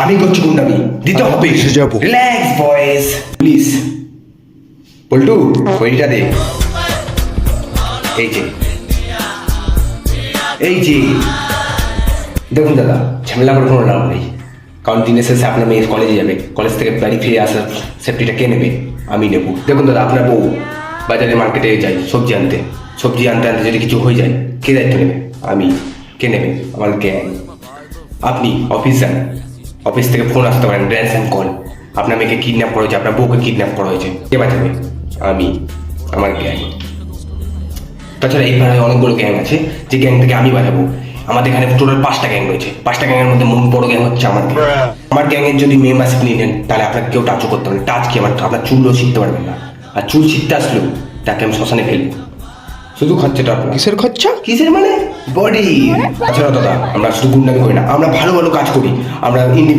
আমি করছি গুন্ডামি। দিতে হবে। এসে যাব। রিল্যাক্স বয়েস প্লিজ ওইটা দে। এই যে। এই যে। দেখুন দাদা ঝামেলা করে কোনো লাভ নেই। কারণ দিনের শেষে আপনার মেয়ে কলেজে যাবে। কলেজ থেকে বাড়ি ফিরে আসার সেফটিটা কে নেবে? আমি নেব। দেখুন দাদা আপনার বউ বাজারে মার্কেটে যাই সবজি আনতে। সবজি আনতে আনতে যদি কিছু হয়ে যায় কে দায়িত্ব নেবে? আমি। কে নেবে? আমার গ্যাং আপনি অফিস যান। অফিস থেকে ফোন আসতে পারেন র্যান্সাম কল আপনার মেয়েকে কিডন্যাপ করা হয়েছে আপনার বউকে কিডন্যাপ করা হয়েছে। কে বাঁচাবে আমি আমার গ্যাং তাছাড়া এই পাড়ায় অনেকগুলো গ্যাং আছে যে গ্যাং থেকে আমি বাঁচাবো আমাদের এখানে টোটাল পাঁচটা গ্যাং রয়েছে। পাঁচটা গ্যাংয়ের মধ্যে মন বড় গ্যাং হচ্ছে আমার আমার গ্যাংয়ের যদি মেম্বারশিপ নিয়ে নেন তাহলে আপনাকে কেউ টাচও করতে পারবে টাচ কি? আমার আপনার চুলও শিখতে পারবেন না। আর চুল শিখতে আসলেও তাকে আমি শ্মশানে ফেলব শুধু খরচাটা আপনার। কিসের খরচা? কিসের মানে? বডি আচ্ছা দাদা আমরা শুধু গুন্ডামি করি না আমরা ভালো ভালো কাজ করি। আমরা